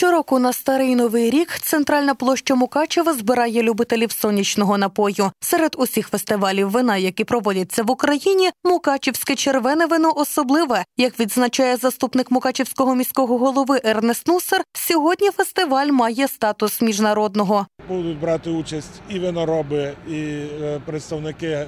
Щороку на старий новий рік центральна площа Мукачева збирає любителів сонячного напою. Серед усіх фестивалів вина, які проводяться в Україні, Мукачівське червене вино особливе. Як відзначає заступник Мукачівського міського голови Ернест Нусер, сьогодні фестиваль має статус міжнародного. Будуть брати участь і винороби, і е, представники е,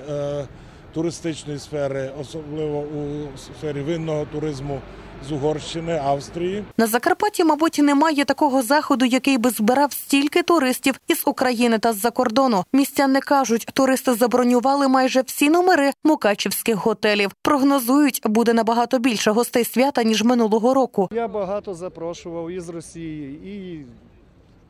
туристичної сфери, особливо у сфері винного туризму з Угорщини, Австрії. На Закарпатті, мабуть, немає такого заходу, який би збирав стільки туристів із України та з-за кордону. Містяни кажуть, туристи забронювали майже всі номери мукачівських готелів. Прогнозують, буде набагато більше гостей свята ніж минулого року. Я багато запрошував із Росії, і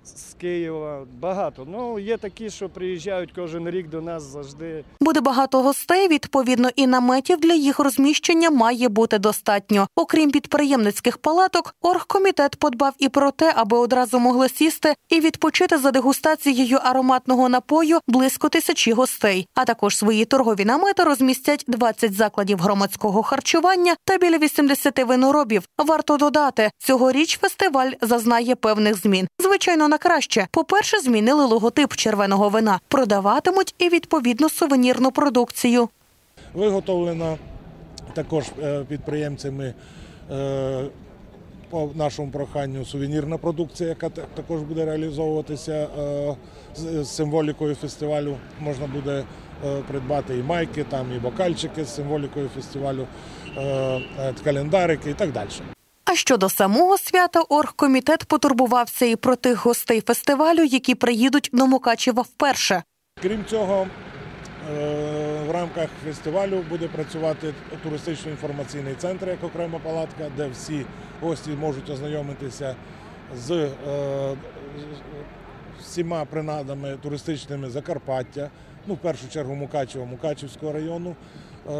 з Києва. Багато. Ну, є такі, що приїжджають кожен рік до нас завжди. Буде багато гостей. Відповідно, і наметів для їх розміщення має бути достатньо. Окрім підприємницьких палаток, оргкомітет подбав і про те, аби одразу могли сісти і відпочити за дегустацією ароматного напою близько тисячі гостей. А також свої торгові намети розмістять 20 закладів громадського харчування та біля 80 виноробів. Варто додати, цьогоріч фестиваль зазнає певних змін. Звичайно, на краще. По-перше, змінили логотип червоного вина, продаватимуть і відповідну сувенірну продукцію. Виготовлена також е, підприємцями е, по нашому проханню сувенірна продукція, яка також буде реалізовуватися е, з- символікою фестивалю. Можна буде придбати і майки, там, і бокальчики з символікою фестивалю, календарики і так далі. Щодо самого свята, оргкомітет потурбувався і про тих гостей фестивалю, які приїдуть до Мукачева вперше. Крім цього, е, в рамках фестивалю буде працювати туристично-інформаційний центр як окрема палатка, де всі гості можуть ознайомитися з е, всіма принадами туристичними Закарпаття, ну в першу чергу Мукачева, Мукачівського району. Е,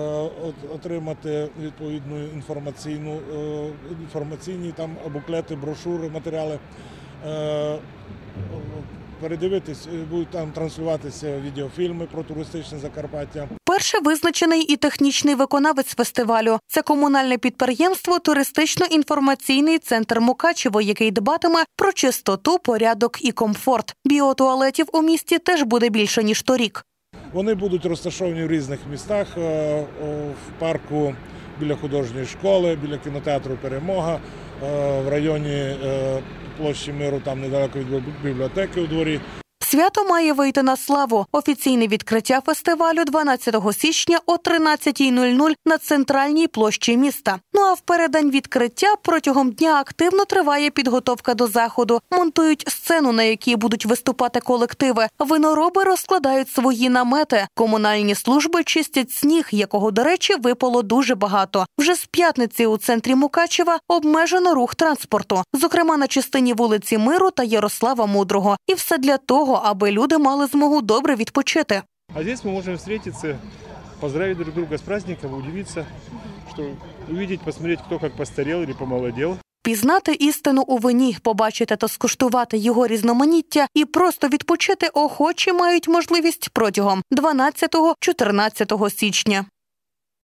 от- Отримати відповідну інформаційну е, інформаційні там буклети, брошури, матеріали. Е, передивитись, будуть там транслюватися відеофільми про туристичне Закарпаття. Перше визначений і технічний виконавець фестивалю. Це комунальне підприємство Туристично-інформаційний центр Мукачево, який дбатиме про чистоту, порядок і комфорт. Біотуалетів у місті теж буде більше ніж торік. Вони будуть розташовані в різних містах е, в парку біля художньої школи, біля кінотеатру Перемога, е, в районі е, площі миру, там недалеко від бібліотеки у дворі. Свято має вийти на славу. Офіційне відкриття фестивалю 12 січня о 13.00 на центральній площі міста. Ну а в переддень відкриття протягом дня активно триває підготовка до заходу. Монтують сцену, на якій будуть виступати колективи. Винороби розкладають свої намети. Комунальні служби чистять сніг, якого, до речі, випало дуже багато. Вже з п'ятниці у центрі Мукачева обмежено рух транспорту, зокрема на частині вулиці Миру та Ярослава Мудрого. І все для того, аби люди мали змогу добре відпочити. А здесь мы можем встретиться, поздравить друг друга с праздником, удивиться, что увидеть, посмотреть, кто как постарел или помолодел. Пізнати істину у вині, побачити та скуштувати його різноманіття і просто відпочити охочі мають можливість протягом 12-14 січня.